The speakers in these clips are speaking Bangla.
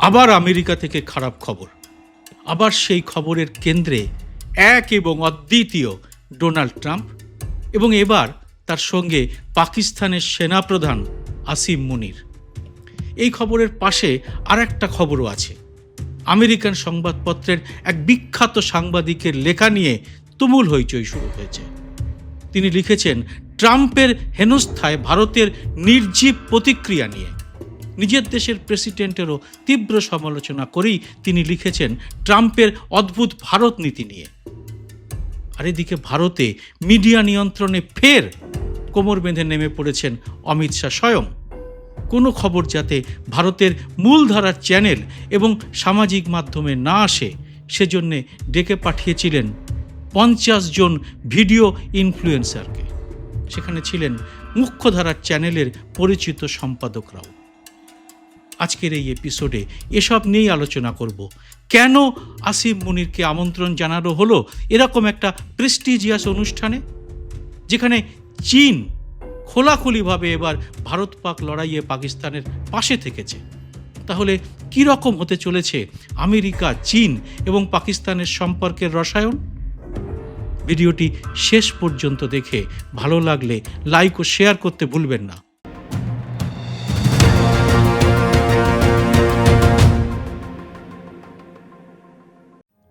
আবার আমেরিকা থেকে খারাপ খবর। আবার সেই খবরের কেন্দ্রে এক এবং অদ্বিতীয় ডোনাল্ড ট্রাম্প এবং এবার তার সঙ্গে পাকিস্তানের সেনাপ্রধান আসিম মুনির। এই খবরের পাশে আর একটা খবরও আছে। আমেরিকান সংবাদপত্রের এক বিখ্যাত সাংবাদিকের লেখা নিয়ে তুমুল হইচই শুরু হয়েছে। তিনি লিখেছেন, ট্রাম্পের হেনস্থায় ভারতের নির্জীব প্রতিক্রিয়া নিয়ে নিজের দেশের প্রেসিডেন্টেরও তীব্র সমালোচনা করেই তিনি লিখেছেন ট্রাম্পের অদ্ভুত ভারত নীতি নিয়ে। আর এদিকে ভারতে মিডিয়া নিয়ন্ত্রণে ফের কোমর বেঁধে নেমে পড়েছেন অমিত শাহ স্বয়ং। কোনো খবর যাতে ভারতের মূলধারার চ্যানেল এবং সামাজিক মাধ্যমে না আসে, সেজন্যে ডেকে পাঠিয়েছিলেন পঞ্চাশ জন ভিডিও ইনফ্লুয়েন্সারকে। সেখানে ছিলেন মুখ্যধারার চ্যানেলের পরিচিত সম্পাদকরাও। আজকের এই এপিসোডে এসব নিয়েই আলোচনা করব। কেন আসিম মুনিরকে আমন্ত্রণ জানানো হলো এরকম একটা প্রেস্টিজিয়াস অনুষ্ঠানে? যেখানে চীন খোলাখুলিভাবে এবার ভারত পাক লড়াইয়ে পাকিস্তানের পাশে থেকেছে। তাহলে কী রকম হতে চলেছে আমেরিকা, চীন এবং পাকিস্তানের সম্পর্কের রসায়ন? ভিডিওটি শেষ পর্যন্ত দেখে ভালো লাগলে লাইক ও শেয়ার করতে ভুলবেন না।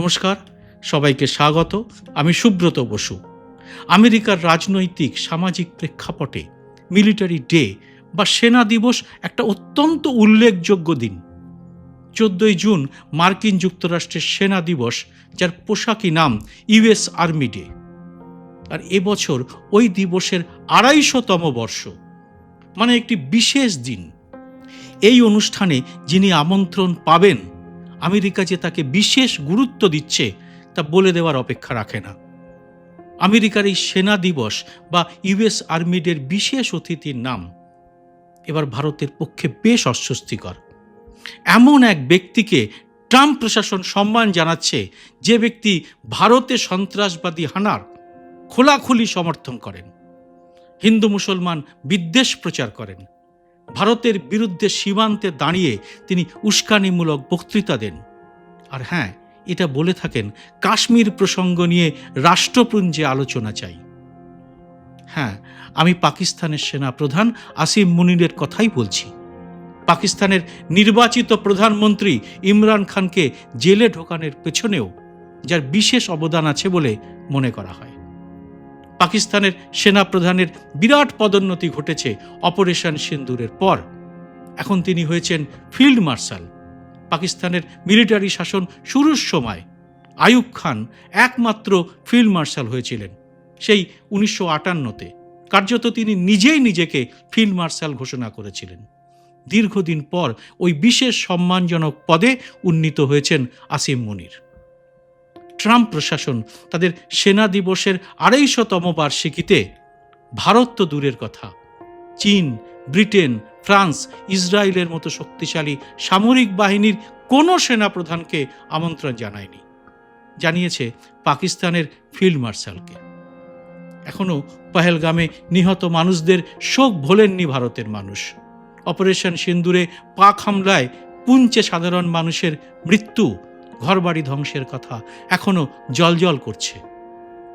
নমস্কার, সবাইকে স্বাগত। আমি সুব্রত বসু। আমেরিকার রাজনৈতিক, সামাজিক প্রেক্ষাপটে মিলিটারি ডে বা সেনা দিবস একটা অত্যন্ত উল্লেখযোগ্য দিন। চোদ্দই জুন, মার্কিন যুক্তরাষ্ট্রের সেনা দিবস, যার পোশাকি নাম ইউএস আর্মি ডে। আর এবছর ওই দিবসের আড়াইশোতম বর্ষ। মানে একটি বিশেষ দিন। এই অনুষ্ঠানে যিনি আমন্ত্রণ পাবেন আমেরিকা যে তাকে বিশেষ গুরুত্ব দিচ্ছে, তা বলে দেওয়ার অপেক্ষা রাখে না। আমেরিকার এই সেনা দিবস বা ইউএস আর্মিডের বিশেষ অতিথির নাম এবার ভারতের পক্ষে বেশ অস্বস্তিকর। এমন এক ব্যক্তিকে ট্রাম্প প্রশাসন সম্মান জানাচ্ছে, যে ব্যক্তি ভারতে সন্ত্রাসবাদী হানার খোলাখুলি সমর্থন করেন। হিন্দু মুসলমান বিদ্বেষ প্রচার করেন। ভারতের বিরুদ্ধে সীমান্তে দাঁড়িয়ে তিনি উস্কানিমূলক বক্তৃতা দেন। আর হ্যাঁ এটা বলে থাকেন, কাশ্মীর প্রসঙ্গ নিয়ে রাষ্ট্রপুঞ্জে আলোচনা চাই। হ্যাঁ আমি পাকিস্তানের সেনা প্রধান আসিম মুনিরের কথাই বলছি। পাকিস্তানের নির্বাচিত প্রধানমন্ত্রী ইমরান খানকে জেলে ঢোকানোর পেছনেও যার বিশেষ অবদান আছে বলে মনে করা হয়। পাকিস্তানের সেনা প্রধানের বিরাট পদোন্নতি ঘটেছে অপারেশন সিন্দুরের পর। এখন তিনি হয়েছেন ফিল্ড মার্শাল। পাকিস্তানের মিলিটারি শাসন শুরুর সময় আয়ুব খান একমাত্র ফিল্ড মার্শাল হয়েছিলেন। সেই উনিশশো আটান্নতে কার্যত তিনি নিজেই নিজেকে ফিল্ড মার্শাল ঘোষণা করেছিলেন। দীর্ঘদিন পর ওই বিশেষ সম্মানজনক পদে উন্নীত হয়েছেন আসিম মুনির। ট্রাম্প প্রশাসন তাদের সেনা দিবসের আড়াইশতম বার্ষিকীতে ভারত তো দূরের কথা। চীন, ব্রিটেন, ফ্রান্স, ইসরায়েলের মতো শক্তিশালী সামরিক বাহিনীর কোনো সেনাপ্রধানকে আমন্ত্রণ জানায়নি। জানিয়েছে পাকিস্তানের ফিল্ড মার্শালকে। এখনও পহেলগামে নিহত মানুষদের শোক ভোলেননি ভারতের মানুষ। অপারেশন সিন্দুরে পাক হামলায় পুঞ্চে সাধারণ মানুষের মৃত্যু ঘরবাড়ি ধ্বংসের কথা এখনও জলজল করছে।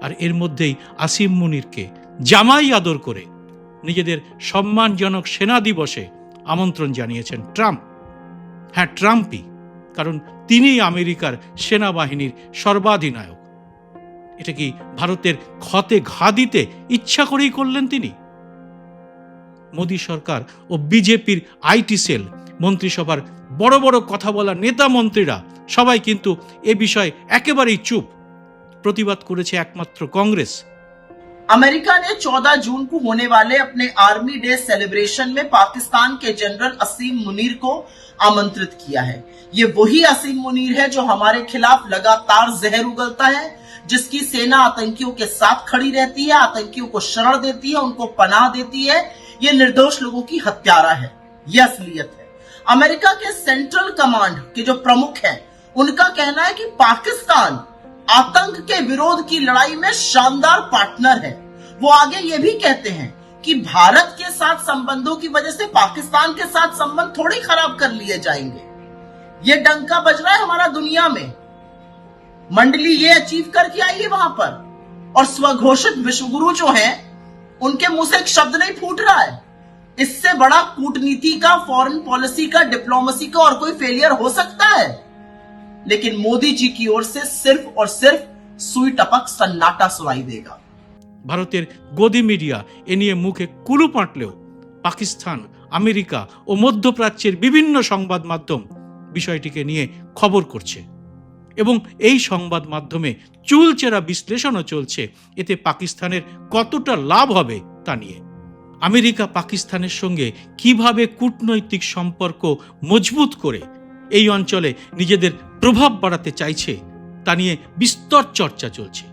আর এর মধ্যেই আসিম মুনিরকে জামাই আদর করে নিজেদের সম্মানজনক সেনা দিবসে আমন্ত্রণ জানিয়েছেন ট্রাম্প। হ্যাঁ ট্রাম্পই, কারণ তিনিই আমেরিকার সেনাবাহিনীর সর্বাধিনায়ক। এটা কি ভারতের ক্ষতে ঘা দিতে ইচ্ছা করেই করলেন তিনি? মোদী সরকার ও বিজেপির আইটি সেল, মন্ত্রিসভার বড় বড় কথা বলা নেতা মন্ত্রীরা সবাই কিন্তু এ বিষয়ে একেবারেই চুপ প্রতিবাদ করেছে একমাত্র কংগ্রেস अमेरिका ने 14 जून को होने वाले अपने आर्मी डे सेलिब्रेशन में पाकिस्तान के जनरल असीम मुनीर को आमंत्रित किया है ये वही असीम मुनीर है जो हमारे खिलाफ लगातार जहर उगलता है जिसकी सेना आतंकियों के साथ खड़ी रहती है आतंकियों को शरण देती है उनको पनाह देती है ये निर्दोष लोगों की हत्यारा है ये असलियत है अमेरिका के सेंट्रल कमांड के जो प्रमुख हैं उनका कहना है कि पाकिस्तान आतंक के विरोध की लड़ाई में शानदार पार्टनर है। वो आगे ये भी कहते हैं कि भारत के साथ संबंधों की वजह से पाकिस्तान के साथ संबंध थोड़ी खराब कर लिए जाएँगे। ये डंका बज रहा है हमारा दुनिया में। मंडली ये अचीव करके आई है वहाँ पर। और स्वघोषित विश्वगुरु जो हैं, उनके मुँह से एक शब्द नहीं फूट रहा है। इससे बड़ा कूटनीति का फॉरेन पॉलिसी का डिप्लोमेसी का और कोई फेलियर हो सकता है? लेकिन मोदी जी की ओर से सिर्फ और सिर्फ सुई टपक सन्नाटा सुनाई देगा ভারতের গদি মিডিয়া এ নিয়ে মুখে কুলু পাঁটলেও পাকিস্তান আমেরিকা ও মধ্যপ্রাচ্যের বিভিন্ন সংবাদ মাধ্যম বিষয়টিকে নিয়ে খবর করছে এবং এই সংবাদ মাধ্যমে চুলচেরা বিশ্লেষণও চলছে এতে পাকিস্তানের কতটা লাভ হবে তা নিয়ে আমেরিকা পাকিস্তানের সঙ্গে কিভাবে কূটনৈতিক সম্পর্ক মজবুত করে এই অঞ্চলে নিজেদের প্রভাব বাড়াতে চাইছে, তা নিয়ে বিস্তর চর্চা চলছে।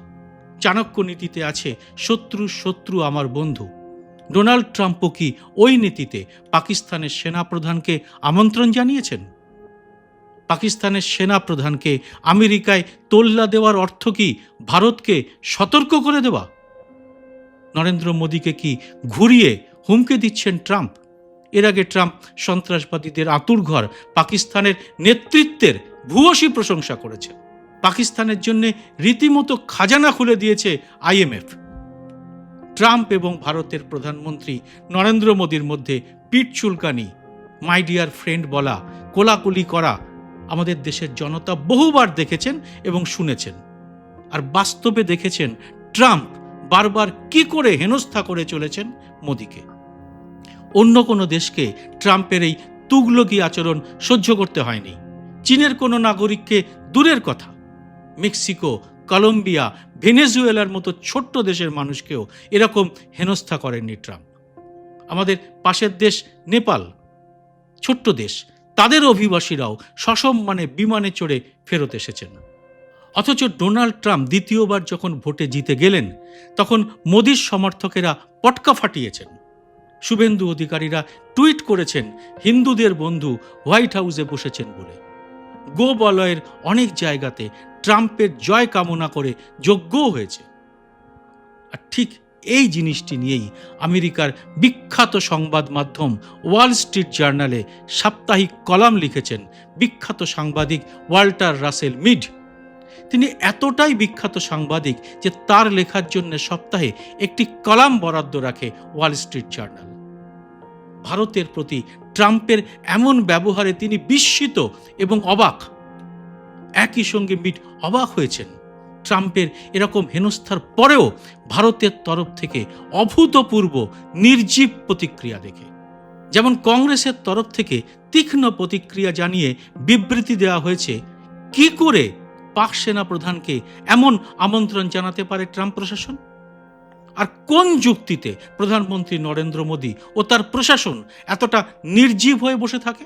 চাণক্য নীতিতে আছে, শত্রু শত্রু আমার বন্ধু। ডোনাল্ড ট্রাম্পও কি ওই নীতিতে পাকিস্তানের সেনাপ্রধানকে আমন্ত্রণ জানিয়েছেন? পাকিস্তানের সেনাপ্রধানকে আমেরিকায় তোল্লা দেওয়ার অর্থ কি ভারতকে সতর্ক করে দেওয়া? নরেন্দ্র মোদীকে কি ঘুরিয়ে হুমকে দিচ্ছেন ট্রাম্প? এর আগে ট্রাম্প সন্ত্রাসবাদীদের আতুরঘর পাকিস্তানের নেতৃত্বের ভূয়সী প্রশংসা করেছে। পাকিস্তানের জন্য রীতিমতো খাজানা খুলে দিয়েছে আইএমএফ। ট্রাম্প এবং ভারতের প্রধানমন্ত্রী নরেন্দ্র মোদীর মধ্যে পিঠ চুলকানি, মাই ডিয়ার ফ্রেন্ড বলা, কোলাকুলি করা আমাদের দেশের জনতা বহুবার দেখেছেন এবং শুনেছেন। আর বাস্তবে দেখেছেন ট্রাম্প বারবার কি করে হেনস্থা করে চলেছেন মোদীকে। অন্য কোনো দেশকে ট্রাম্পের এই তুগলকি আচরণ সহ্য করতে হয়নি। চীনের কোনো নাগরিককে দূরের কথা। মেক্সিকো, কলম্বিয়া, ভেনেজুয়েলার মতো ছোট্ট দেশের মানুষকেও এরকম হেনস্থা করেননি ট্রাম্প। আমাদের পাশের দেশ নেপাল, ছোট্ট দেশ, তাদের অভিবাসীরাও সসম্মানে বিমানে চড়ে ফেরত এসেছেন। অথচ ডোনাল্ড ট্রাম্প দ্বিতীয়বার যখন ভোটে জিতে গেলেন, তখন মোদীর সমর্থকেরা পটকা ফাটিয়েছেন। শুভেন্দু অধিকারীরা টুইট করেছেন, হিন্দুদের বন্ধু হোয়াইট হাউসে বসেছেন বলে। গো বলয়ের অনেক জায়গাতে ট্রাম্পের জয় কামনা করে যোগ্যও হয়েছে। আর ঠিক এই জিনিসটি নিয়েই আমেরিকার বিখ্যাত সংবাদ মাধ্যম ওয়াল স্ট্রিট জার্নালে সাপ্তাহিক কলাম লিখেছেন বিখ্যাত সাংবাদিক ওয়াল্টার রাসেল মিড। তিনি এতটাই বিখ্যাত সাংবাদিক যে তার লেখার জন্য সপ্তাহে একটি কলাম বরাদ্দ রাখে ওয়াল স্ট্রিট জার্নাল। ভারতের প্রতি ট্রাম্পের এমন ব্যবহারে তিনি বিস্মিত এবং অবাক। একই সঙ্গে মিট অবাক হয়েছেন। ট্রাম্পের এরকম হেনস্থার পরেও ভারতের তরফ থেকে অভূতপূর্ব নির্জীব প্রতিক্রিয়া দেখে। যেমন কংগ্রেসের তরফ থেকে তীক্ষ্ণ প্রতিক্রিয়া জানিয়ে বিবৃতি দেওয়া হয়েছে, কি করে পাক সেনা প্রধানকে এমন আমন্ত্রণ জানাতে পারে ট্রাম্প প্রশাসন? আর কোন যুক্তিতে প্রধানমন্ত্রী নরেন্দ্র মোদী ও তার প্রশাসন এতটা নির্জীব হয়ে বসে থাকে?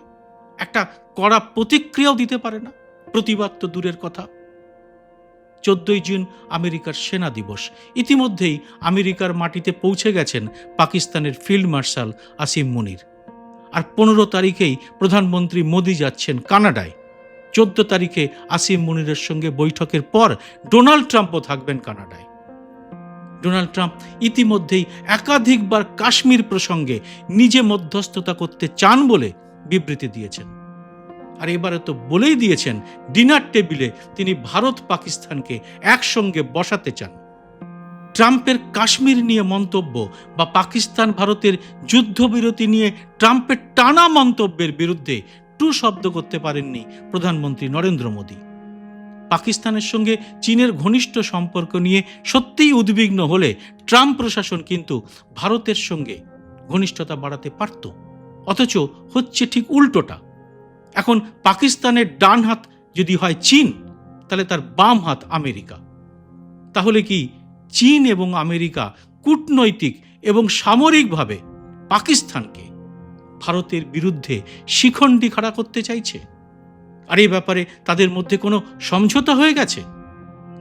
একটা কড়া প্রতিক্রিয়াও দিতে পারে না? প্রতিবাদ তো দূরের কথা। চোদ্দই জুন আমেরিকার সেনা দিবস। ইতিমধ্যেই আমেরিকার মাটিতে পৌঁছে গেছেন পাকিস্তানের ফিল্ড মার্শাল আসিম মুনির। আর পনেরো তারিখেই প্রধানমন্ত্রী মোদি যাচ্ছেন কানাডায়। চোদ্দ তারিখে আসিম মুনিরের সঙ্গে বৈঠকের পর ডোনাল্ড ট্রাম্পও থাকবেন কানাডায়। ডোনাল্ড ট্রাম্প ইতিমধ্যেই একাধিকবার কাশ্মীর প্রসঙ্গে নিজে মধ্যস্থতা করতে চান বলে বিবৃতি দিয়েছেন। আর এবারে তো বলেই দিয়েছেন, ডিনার টেবিলে তিনি ভারত পাকিস্তানকে একসঙ্গে বসাতে চান। ট্রাম্পের কাশ্মীর নিয়ে মন্তব্য বা পাকিস্তান ভারতের যুদ্ধবিরতি নিয়ে ট্রাম্পের টানা মন্তব্যের বিরুদ্ধে টু শব্দ করতে পারেননি প্রধানমন্ত্রী নরেন্দ্র মোদী। পাকিস্তানের সঙ্গে চীনের ঘনিষ্ঠ সম্পর্ক নিয়ে সত্যিই উদ্বিগ্ন হলে ট্রাম্প প্রশাসন কিন্তু ভারতের সঙ্গে ঘনিষ্ঠতা বাড়াতে পারত, অথচ হচ্ছে ঠিক উল্টোটা। এখন পাকিস্তানের ডান হাত যদি হয় চীন, তাহলে তার বাম হাত আমেরিকা। তাহলে কি চীন এবং আমেরিকা কূটনৈতিক এবং সামরিকভাবে পাকিস্তানকে ভারতের বিরুদ্ধে শিখণ্ডি খাড়া করতে চাইছে? আর এই ব্যাপারে তাদের মধ্যে কোনো সমঝোতা হয়ে গেছে?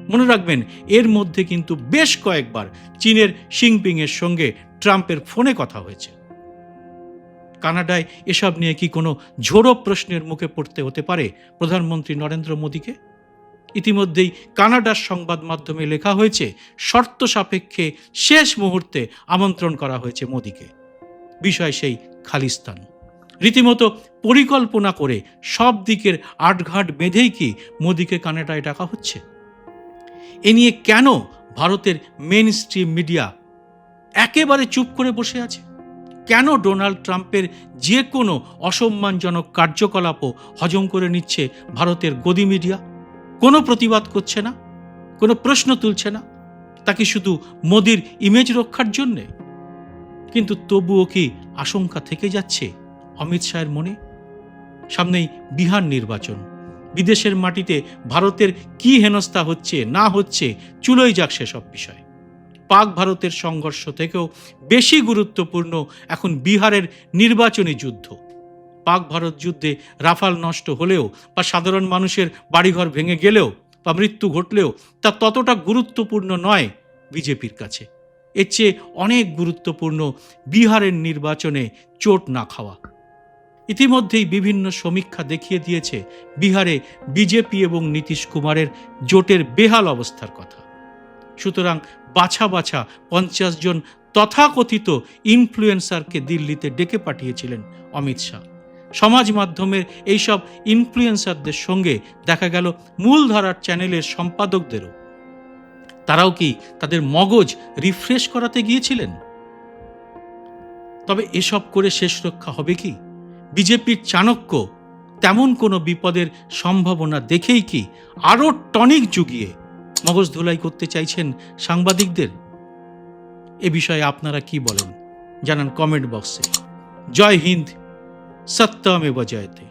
মনে রাখবেন, এর মধ্যে কিন্তু বেশ কয়েকবার চীনের শিংপিংয়ের সঙ্গে ট্রাম্পের ফোনে কথা হয়েছে। কানাডায় এসব নিয়ে কি কোনো ঝোড়ো প্রশ্নের মুখে পড়তে হতে পারে প্রধানমন্ত্রী নরেন্দ্র মোদীকে? ইতিমধ্যেই কানাডার সংবাদ মাধ্যমে লেখা হয়েছে, শর্ত সাপেক্ষে শেষ মুহূর্তে আমন্ত্রণ করা হয়েছে মোদীকে। বিষয় সেই খালিস্তান। রীতিমতো পরিকল্পনা করে সব দিকের আটঘাট বেঁধেই কি মোদিকে কানাডায় ডাকা হচ্ছে? এ নিয়ে কেন ভারতের মেন স্ট্রিম মিডিয়া একেবারে চুপ করে বসে আছে? কেন ডোনাল্ড ট্রাম্পের যে কোনো অসম্মানজনক কার্যকলাপও হজম করে নিচ্ছে ভারতের গদি মিডিয়া কোনো প্রতিবাদ করছে না? কোনো প্রশ্ন তুলছে না? তাকে শুধু মোদির ইমেজ রক্ষার জন্যে? কিন্তু তবুও কি আশঙ্কা থেকে যাচ্ছে অমিত শাহের মনে? সামনেই বিহার নির্বাচন। বিদেশের মাটিতে ভারতের কি হেনস্থা হচ্ছে, না হচ্ছে, চুলোই যাক সেসব বিষয়। পাক ভারতের সংঘর্ষ থেকেও বেশি গুরুত্বপূর্ণ এখন বিহারের নির্বাচনী যুদ্ধ। পাক ভারত যুদ্ধে রাফাল নষ্ট হলেও বা সাধারণ মানুষের বাড়িঘর ভেঙে গেলেও বা মৃত্যু ঘটলেও তা ততটা গুরুত্বপূর্ণ নয় বিজেপির কাছে। এর চেয়ে অনেক গুরুত্বপূর্ণ বিহারের নির্বাচনে চোট না খাওয়া। ইতিমধ্যেই বিভিন্ন সমীক্ষা দেখিয়ে দিয়েছে বিহারে বিজেপি এবং নীতিশ কুমারের জোটের বেহাল অবস্থার কথা। সুতরাং বাছা বাছা পঞ্চাশ জন তথাকথিত ইনফ্লুয়েন্সারকে দিল্লিতে ডেকে পাঠিয়েছিলেন অমিত শাহ। সমাজ মাধ্যমের এইসব ইনফ্লুয়েন্সারদের সঙ্গে দেখা গেল মূলধারার চ্যানেলের সম্পাদকদেরও। তারাও কি তাদের মগজ রিফ্রেশ করাতে গিয়েছিলেন? তবে এসব করে শেষ রক্ষা হবে কি? বিজেপির চাণক্য, তেমন কোনো বিপদের সম্ভাবনা দেখেই কি আরও টনিক জুগিয়ে মগজ ধুলাই করতে চাইছেন সাংবাদিকদের? এ বিষয়ে আপনারা কি বলেন? জানান কমেন্ট বক্সে। জয় হিন্দ সত্যমে জয়তে।